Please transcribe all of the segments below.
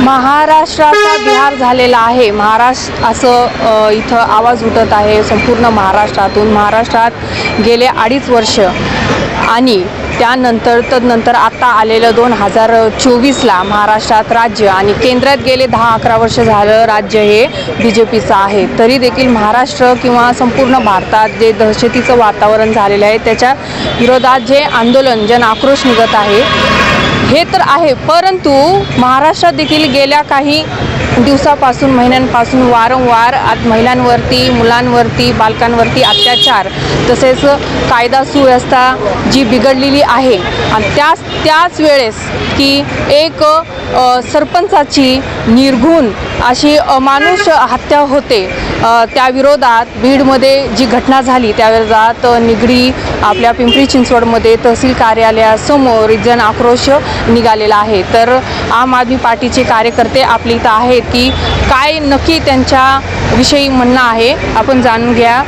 महाराष्ट्राचा बिहार झालेला आहे. महाराष्ट्र असं इथं आवाज उठत आहे संपूर्ण महाराष्ट्रातून. महाराष्ट्रात गेले अडीच वर्ष आणि त्यानंतर तदनंतर आत्ता आलेलं दोन हजार चोवीसला महाराष्ट्रात राज्य आणि केंद्रात गेले दहा अकरा वर्ष झालं राज्य हे बी जे पीचं आहे. तरी देखील महाराष्ट्र किंवा संपूर्ण भारतात जे दहशतीचं वातावरण झालेलं आहे त्याच्या विरोधात जे आंदोलन जन आक्रोश निघत आहे हे तर आहे परंतु महाराष्ट्रात देखील गेल्या काही दिवसापासून महिन्यांपासून वारंवार आज महिलांवरती मुलांवरती बालकांवरती अत्याचार तसेच कायदा सुव्यवस्था जी बिघडलेली आहे. आणि त्याच त्याच वेळेस की एक सरपंचाची निर्घुण अशी अमानुष हत्या होते. त्याविरोधात बीडमध्ये जी घटना झाली त्या विरोधात निगडी आपल्या पिंपरी चिंचवडमध्ये तहसील कार्यालयासमोर जण आक्रोश निघालेला आहे. तर आम आदमी पार्टीचे कार्यकर्ते आपले इथं आहेत की काय नक्की त्यांच्याविषयी म्हणणं आहे आपण जाणून घ्या.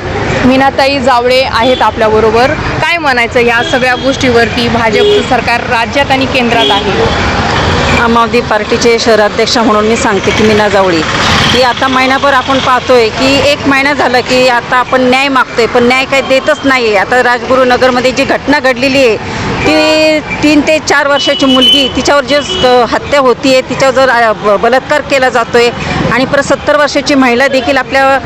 मीनाताई जावळे आहेत आपल्याबरोबर. काय म्हणायचं या सगळ्या गोष्टीवरती भाजपचं सरकार राज्यात आणि केंद्रात आहे? आम आदमी पार्टीचे शहराध्यक्ष म्हणून मी सांगते की मीना जावळे. की आता महिनाभर आपण पाहतोय की एक महिना झाला की आता आपण न्याय मागतोय पण न्याय काही देतच नाही आहे आता राजगुरुनगरमध्ये जी घटना घडलेली आहे ती तीन ते चार वर्षाची मुलगी तिच्यावर जे हत्या होती आहे तिच्यावर जर ब- बलात्कार केला जातोय आणि परत सत्तर वर्षाची महिला देखील आपल्या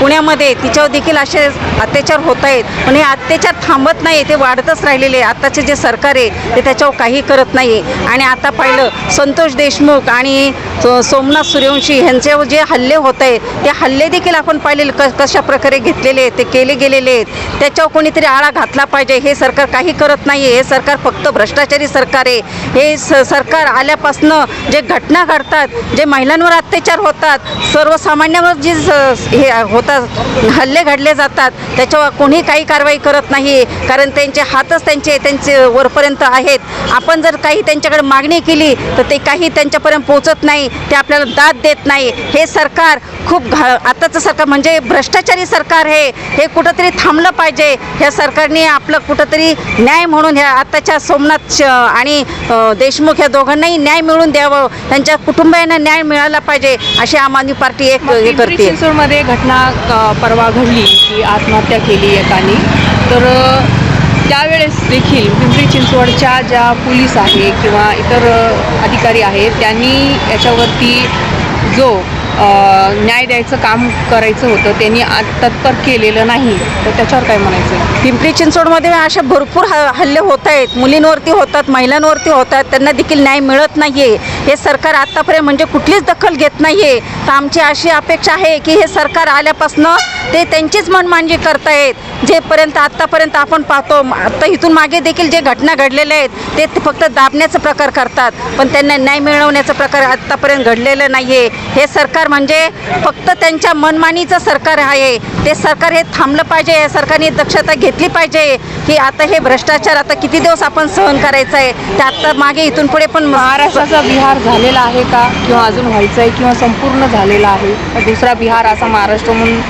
पुण्यामध्ये तिच्यावर देखील असे अत्याचार होत आहेत पण हे अत्याचार थांबत नाही ते वाढतच राहिलेले आहे. जे सरकार आहे ते त्याच्यावर काही करत नाही आणि आता पाहिलं संतोष देशमुख आणि सो- सोमनाथ सूर्यवंशी त्यांचे जे हल्ले होत आहेत ते हल्ले देखील आपण पाहिलेले क कशा प्रकारे घेतलेले आहेत ते केले गेलेले आहेत. त्याच्यावर कोणीतरी आळा घातला पाहिजे हे सरकार काही करत नाही हे सरकार फक्त भ्रष्टाचारी सरकार आहे. हे स सरकार आल्यापासनं जे घटना घडतात जे महिलांवर अत्याचार होतात सर्वसामान्यांवर जी स- हे होतात हल्ले घडले जातात त्याच्यावर कोणी काही कारवाई करत नाही. कारण त्यांचे हातच त्यांचे त्यांचे वरपर्यंत आहेत. आपण जर काही त्यांच्याकडे मागणी केली तर ते काही त्यांच्यापर्यंत पोहोचत नाही. ते आपल्याला दाद देत नाही. हे सरकार खूप घा आताचं सरकार म्हणजे भ्रष्टाचारी सरकार हे हे कुठंतरी थांबलं पाहिजे. ह्या सरकारने आपलं कुठंतरी न्याय म्हणून ह्या आताच्या सोमनाथ आणि देशमुख या दोघांनाही न्याय मिळून द्यावं. त्यांच्या कुटुंबियांना न्याय मिळाला पाहिजे अशी आम आदमी पार्टी एक हे करते चिंचवडमध्ये घटना परवा घडली की आत्महत्या केली एकाने. तर त्यावेळेस देखील पिंपरी चिंचवडच्या ज्या पोलीस आहे किंवा इतर अधिकारी आहेत त्यांनी याच्यावरती जो अ, न्याय द्यायचं काम करायचं होतं त्यांनी तत्पर केलेलं नाही. तर त्याच्यावर काय म्हणायचं? पिंपरी चिंचवडमध्ये असे भरपूर ह हल्ले होत आहेत. मुलींवरती होतात महिलांवरती होतात. त्यांना देखील न्याय मिळत नाही आहे हे सरकार आत्तापर्यंत म्हणजे कुठलीच दखल घेत नाही आहे तर आमची अशी अपेक्षा आहे की हे सरकार आल्यापासनं ते त्यांचीच मनमांजी करतायत. जेपर्यंत आत्तापर्यंत आपण पाहतो आत्ता इथून मागे देखील जे घटना घडलेल्या आहेत ते फक्त दाबण्याचा प्रकार करतात. पण त्यांना न्याय मिळवण्याचा प्रकार आत्तापर्यंत घडलेलं नाही आहे हे सरकार म्हणजे फक्त त्यांच्या मनमानीचं सरकार आहे. ते सरकार हे थांबलं पाहिजे या सरकारने दक्षता घेतली पाहिजे. की आता हे भ्रष्टाचार आता किती दिवस आपण सहन करायचं आहे? ते आत्ता मागे इथून पुढे पण महाराष्ट्राचा बिहार झालेला आहे का? किंवा अजून व्हायचं आहे किंवा संपूर्ण झालेला आहे? दुसरा बिहार असा महाराष्ट्र म्हणून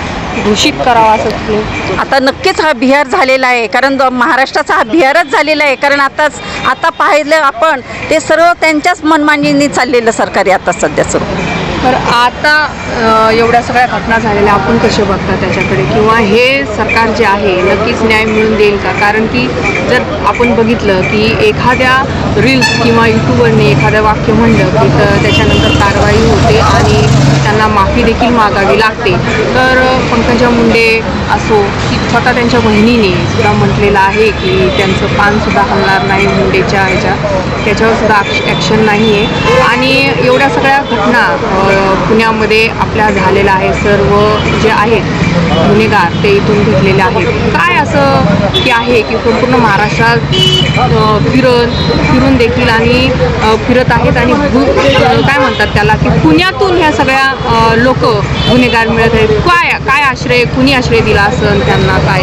घोषित करावा असं आता नक्कीच हा बिहार झालेला आहे. कारण महाराष्ट्राचा हा बिहारच झालेला आहे. कारण आताच आता पाहिलं आपण ते सर्व त्यांच्याच मनमानीने चाललेलं सरकार आहे आता सध्या सर्व तर आता एवढ्या सगळ्या घटना झालेल्या आपण कसे बघता त्याच्याकडे? किंवा हे सरकार जे आहे नक्कीच न्याय मिळून देईल का? कारण की जर आपण बघितलं की एखाद्या रील्स किंवा यूट्यूबवरने एखादं वाक्य म्हणलं की तर त्याच्यानंतर कारवाई होते आणि त्यांना माफी देखील मागावी लागते. तर पंकजा मुंडे असो की स्वतः त्यांच्या बहिणीने सुद्धा म्हटलेलं आहे की त्यांचं पानसुद्धा हलणार नाही मुंडेच्या ह्याच्या त्याच्यावर सुद्धा ॲक्शन नाही आहे आणि एवढ्या सगळ्या घटना पुण्यामध्ये आपल्या झालेल्या आहे सर्व जे आहेत गुन्हेगार ते इथून घेतलेले आहेत. काय असं की आहे की संपूर्ण महाराष्ट्रात फिरत फिरून देखील आणि फिरत आहेत आणि काय म्हणतात त्याला की पुण्यातून ह्या सगळ्या लोक गुन्हेगार मिळत आहेत. काय काय आश्रय कुणी आश्रय दिला असं त्यांना? काय?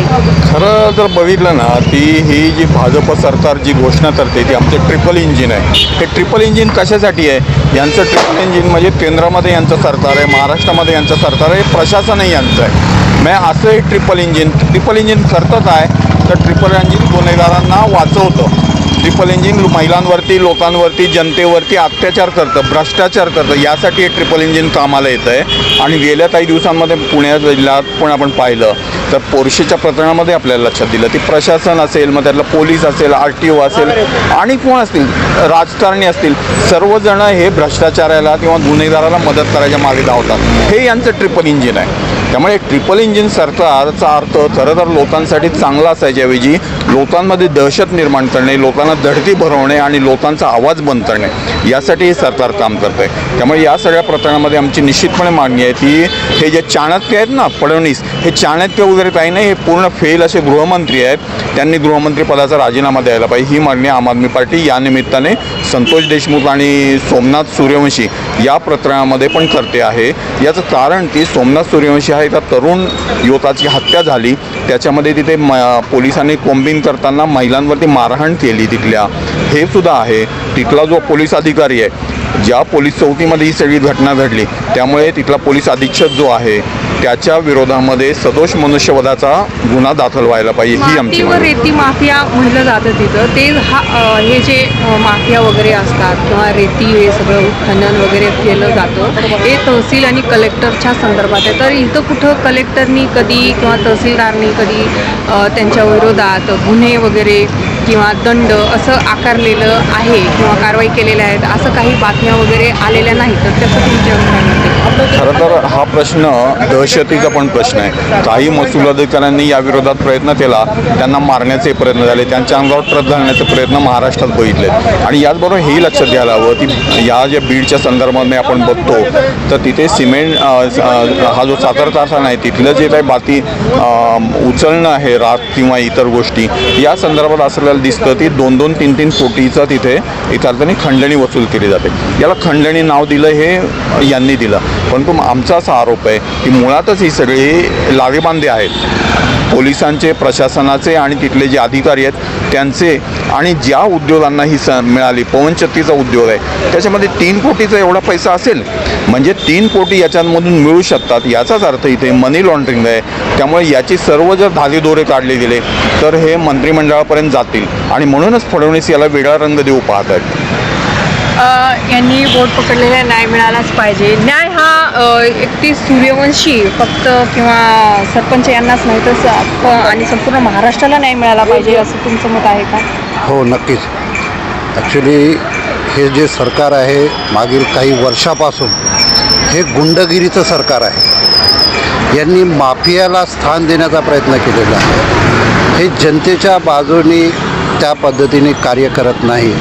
खरं जर बघितलं ना ती ही जी भाजप सरकार जी घोषणा करते ती आमचं ट्रिपल इंजिन आहे. हे ट्रिपल इंजिन कशासाठी आहे? यांचं ट्रिपल इंजिन म्हणजे केंद्रामध्ये यांचं सरकार आहे महाराष्ट्रामध्ये यांचं सरकार आहे प्रशासनही यांचं आहे. मग असं हे ट्रिपल इंजिन ट्रिपल इंजिन करतच आहे तर ट्रिपल इंजिन गुन्हेगारांना वाचवतं. ट्रिपल इंजिन महिलांवरती लोकांवरती जनतेवरती अत्याचार करतं भ्रष्टाचार करतं यासाठी हे ट्रिपल इंजिन कामाला येतं आहे आणि गेल्या काही दिवसांमध्ये पुण्या जिल्ह्यात पण आपण पाहिलं तर पोर्शेच्या प्रकरणामध्ये आपल्याला लक्षात दिलं. ती प्रशासन असेल मग त्यातलं पोलीस असेल आर टी ओ असेल आणि कोण असतील? राजकारणी असतील. सर्वजण हे भ्रष्टाचाराला किंवा गुन्हेगाराला मदत करायच्या मागे धावतात. हे यांचं ट्रिपल इंजिन आहे. त्यामुळे ट्रिपल इंजिन सरकारचा अर्थ खरं तर लोकांसाठी चांगला असायच्याऐवजी लोकांमध्ये दहशत निर्माण करणे लोकांना धडकी भरवणे आणि लोकांचा आवाज बंद करणे यासाठी हे सरकार काम करतं आहे त्यामुळे या सगळ्या प्रकरणामध्ये आमची निश्चितपणे मागणी आहे की हे जे चाणक्य आहेत ना फडणवीस हे चाणक्य वगैरे काही नाही हे पूर्ण फेल असे गृहमंत्री आहेत. त्यांनी गृहमंत्री पदाचा राजीनामा द्यायला पाहिजे. ही मागणी आम आदमी पार्टी या निमित्ताने संतोष देशमुख आणि सोमनाथ सूर्यवंशी या प्रकरणामध्ये पण करते आहे. याचं कारण की सोमनाथ सूर्यवंशी हा एका तरुण युवकाची हत्या झाली. त्याच्यामध्ये तिथे म पोलिसांनी कोंबिंग करताना महिलांवरती मारहाण केली तिथल्या. हे सुद्धा आहे. तिथला जो पोलीस अधिकारी आहे ज्या पोलीस चौकीमध्ये ही सगळी घटना घडली त्यामुळे तिथला पोलीस अधीक्षक जो आहे त्याच्या विरोधामध्ये सदोष मनुष्यवधाचा गुन्हा दाखल व्हायला पाहिजे ही आमची. रेती माफिया म्हणलं जातं तिथं ते हा हे जे माफिया वगैरे असतात किंवा रेती हे सगळं खनन वगैरे केलं जातं हे तहसील आणि कलेक्टरच्या संदर्भात आहे तर इथं कुठं कलेक्टरनी कधी किंवा तहसीलदारनी कधी त्यांच्या विरोधात गुन्हे वगैरे किंवा दंड असं आकारलेलं आहे किंवा कारवाई केलेल्या आहेत असं काही बातम्या वगैरे आलेल्या नाहीत तर त्याचं तुमच्या अभिप्राय खरं तर हा प्रश्न दहशतीचा पण प्रश्न आहे. काही महसूल अधिकाऱ्यांनी या विरोधात प्रयत्न केला त्यांना मारण्याचे प्रयत्न झाले त्यांच्या अंगावर प्रत घालण्याचे प्रयत्न महाराष्ट्रात बघितले आणि याचबरोबर हेही लक्षात घ्यायला हवं की या ज्या बीडच्या संदर्भाने आपण बघतो तर तिथे सिमेंट हा जो सातार कारखाना आहे तिथलं जे काही बाती उचलणं आहे राख किंवा इतर गोष्टी या संदर्भात असलेलं दिसतं ती दोन दोन तीन तीन कोटीचं तिथे एका अर्थाने खंडणी वसूल केली जाते. याला खंडणी नाव दिलं हे यांनी दिलं. परंतु आमचा असा आरोप आहे की मुळातच ही सगळी लागेबांधे आहेत. पोलिसांचे प्रशासनाचे आणि तिथले जे अधिकारी आहेत त्यांचे आणि ज्या उद्योगांना ही स मिळाली पवनचक्कीचा उद्योग आहे त्याच्यामध्ये तीन कोटीचा एवढा पैसा असेल. म्हणजे तीन कोटी याच्यामधून मिळू शकतात याचाच अर्थ इथे मनी लॉन्ड्रिंग आहे. त्यामुळे याची सर्व जर धागेदोरे काढले गेले तर हे मंत्रिमंडळापर्यंत जातील. आणि म्हणूनच फडणवीस याला वेगळा रंग देऊ पाहत आहेत. यांनी बोट पकडलेला न्याय मिळालाच पाहिजे. न्याय हा एकटी सूर्यवंशी फक्त किंवा सरपंच यांनाच नाही तर आणि संपूर्ण महाराष्ट्राला न्याय मिळाला पाहिजे असं तुमचं मत आहे का? हो नक्कीच. ॲक्च्युली हे जे सरकार आहे मागील काही वर्षापासून हे गुंडगिरीचं सरकार आहे. यांनी माफियाला स्थान देण्याचा प्रयत्न केलेला आहे. हे जनतेच्या बाजूनी त्या पद्धतीने कार्य करत नाही.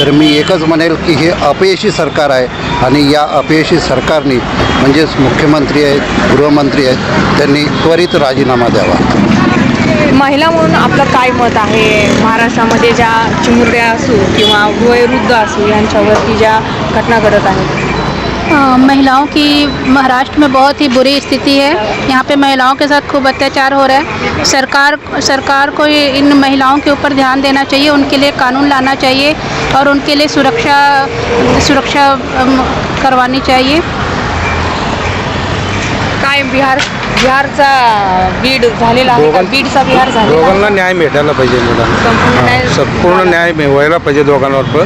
तर मी एकच म्हणेल की हे अपयशी सरकार आहे आणि या अपयशी सरकारने म्हणजेच मुख्यमंत्री आहेत गृहमंत्री आहेत त्यांनी त्वरित राजीनामा द्यावा. महिला म्हणून आपलं काय मत आहे? महाराष्ट्रामध्ये ज्या चिमुरड्या असू किंवा वयोवृद्ध असू यांच्यावरती ज्या घटना घडत आहेत? महिलाओं की महाराष्ट्र में बहुत ही बुरी स्थिति है। यहाँ पे महिलाओं के साथ खूब अत्याचार हो रहा है। सरकार सरकार को इन महिलाओं के ऊपर ध्यान देना चाहिए उनके लिए कानून लाना चाहिए और उनके लिए सुरक्षा सुरक्षा करवानी चाहिए। काय बिहार बिहारचा बीड झालेला आहे का? दोघां- बीडचा बिहार झालेला आहे. दोघांना न्याय भेटायला पाहिजे मुलांना. संपूर्ण न्याय संपूर्ण न्याय मि- पाहिजे दोघांवर पण.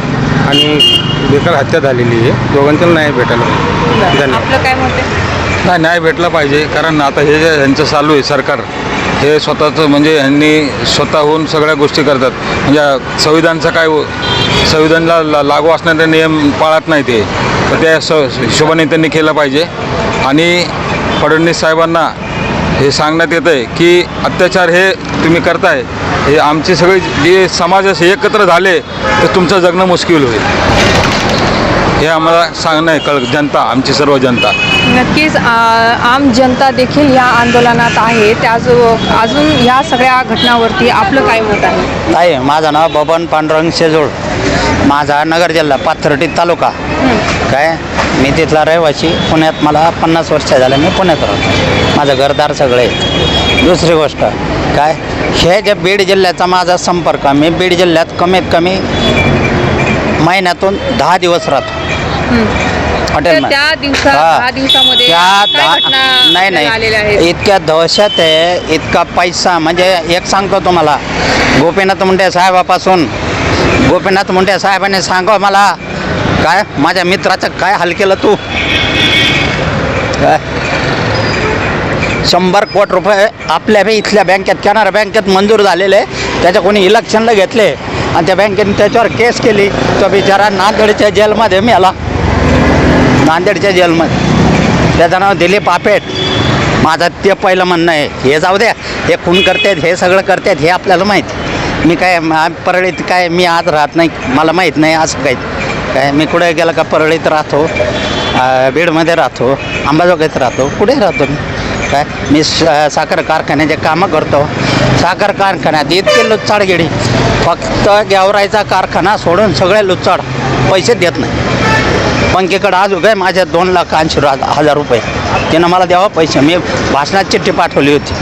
आणि बेकार हत्या झालेली आहे. दोघांच्या न्याय भेटायला पाहिजे. धन्यवाद. आपलं काय मत आहे? नाही न्याय भेटला पाहिजे कारण आता हे जे ह्यांचं चालू आहे सरकार हे स्वतःचं म्हणजे ह्यांनी स्वतःहून सगळ्या गोष्टी करतात. म्हणजे संविधानचं काय संविधानला ला- लागू असणारे नियम पाळत नाही ते. तर त्या स हिशोबाने त्यांनी केलं पाहिजे. आणि फडणवीस साहेबांना हे सांगण्यात येतं आहे की अत्याचार हे तुम्ही करताय हे आमचे सगळे जे समाज असे एकत्र झाले तर तुमचं जगणं मुश्किल होईल. हे आम्हाला सांगणं आहे कळ जनता आमची सर्व जनता. नक्कीच आम जनता देखील या आंदोलनात आहे. त्याच अजून या सगळ्या घटनावरती आपलं काय मत आहे? आहे? माझं नाव बबन पांडुरंग शेजोळ. माझा नगर जिल्हा पाथर्डी तालुका. काय? मी तिथला रहिवासी पुण्यात मला पन्नास वर्ष झालं मी पुण्यात राहतो. माझं घरदार सगळे. दुसरी गोष्ट काय? हे जे बीड जिल्ह्याचा माझा संपर्क मी बीड जिल्ह्यात कमीत कमी महिन्यातून दहा दिवस राहतो. हॉटेलमध्ये. त्या हा. दिवसामध्ये नाही नाही. इतक्या दहशत आहे इतका पैसा म्हणजे एक सांगतो तुम्हाला गोपीनाथ मुंडे साहेबापासून गोपीनाथ मुंडे साहेबांनी सांगा मला काय? माझ्या मित्राचं काय हाल केलं तू? काय? शंभर कोट रुपये आपल्या बी इथल्या बँकेत कॅनरा बँकेत मंजूर झालेले. त्याच्या कोणी इलेक्शनला घेतले. आणि त्या बँकेने त्याच्यावर केस केली. तो बिचारा नांदेडच्या जेलमध्ये मिळाला नांदेडच्या जेलमध्ये. त्याचं नाव दिलीप आपेट. माझं ते पहिलं म्हणणं आहे. हे जाऊ द्या. हे खून करतात हे सगळं करतात हे आपल्याला माहीत. मी काय परळीत काय मी आज राहत नाही. मला माहीत नाही असं काही. काय? मी कुठे गेलं का परळीत राहतो. बीडमध्ये राहतो. अंबाजोगाईत राहतो. कुठे राहतो मी? काय? मी स- साखर कारखान्याचे कामं करतो. साखर कारखान्यात इतके लुच्चाडगिडी. फक्त गेवरायचा कारखाना सोडून सगळे लुच्चाड पैसे देत नाही. बँकेकडं आज काय माझ्या दोन लाख ऐंशी हजार रुपये. तिनं मला द्यावा पैसे. मी भाषणात चिठ्ठी पाठवली होती.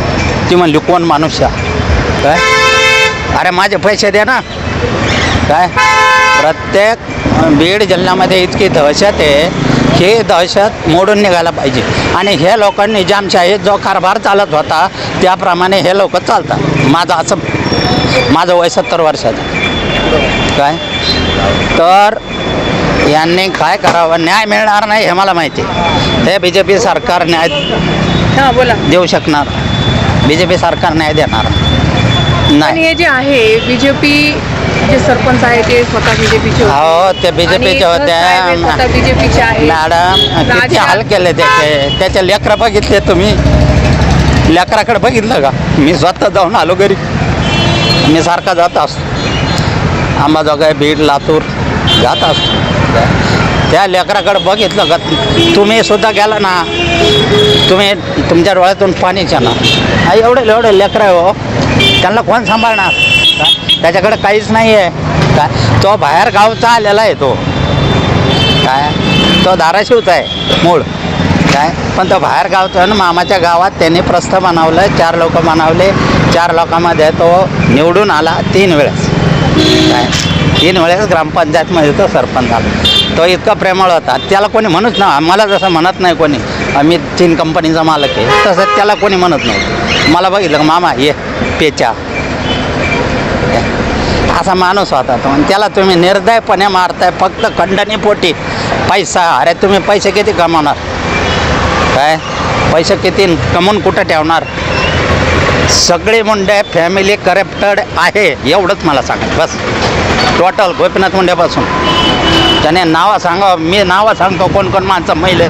ती म्हणली कोण माणूस काय? अरे माझे पैसे द्या ना. काय? प्रत्येक बीड जिल्ह्यामध्ये इतकी दहशत आहे ही दहशत मोडून निघायला पाहिजे. आणि हे लोकांनी जामशाही जो कारभार चालत होता त्याप्रमाणे हे लोक चालतात. माझं असं माझं वय सत्तर वर्षाचं काय? तर यांनी काय करावं? न्याय मिळणार नाही हे मला माहिती आहे. हे बी जे पी सरकार न्याय हां बोला. देऊ शकणार? बी जे पी सरकार न्याय देणार? नाही. हे जे आहे बीजेपी जे सरपंच आहे ते स्वतः बीजेपीचे हो ते बी जे पीचे होते. स्वतः बीजेपीचे आहे मॅडम किती हाल केले त्याचे. त्याचे लेकरं बघितले तुम्ही? लेकराकडे बघितलं का? मी स्वतः जाऊन आलो घरी. मी सारखा जात असतो. अंबाजोगाई बीड लातूर जात असतो. त्या लेकराकडे बघितलं का? तुम्ही सुद्धा गेला ना? तुम्ही तुमच्या डोळ्यातून पाणीच येणार. हा एवढे एवढे लेकरं हो. त्यांना कोण सांभाळणार? त्याच्याकडे काहीच नाही आहे काय तो बाहेर गावचा आलेला आहे तो. काय? तो धाराशिवचा आहे मूळ. काय? पण तो बाहेर गावचा ना मामाच्या गावात त्यांनी प्रस्थ बनवलं चार लोक बनवले. चार लोकांमध्ये तो निवडून आला तीन वेळेस. काय? तीन वेळेस ग्रामपंचायतमध्ये तो सरपंच झाला. तो इतका प्रेमळ होता. त्याला कोणी म्हणूच ना मला जसं म्हणत नाही कोणी मी चीन कंपनीचा मालक आहे तसं त्याला कोणी म्हणत नाही. मला बघितलं मामा ये पेचा. असा माणूस होता तो. आणि त्याला तुम्ही निर्दयपणे मारताय फक्त खंडणी पोटी. पैसा अरे तुम्ही पैसे किती कमावणार? काय? पैसे किती कमवून कुठं ठेवणार? सगळे मुंडे फॅमिली करप्टेड आहे एवढंच मला सांगा. बस. टोटल गोपीनाथ मुंडेपासून. त्याने नावं सांगा मी नावं सांगतो कोण कोण माणसं महिले.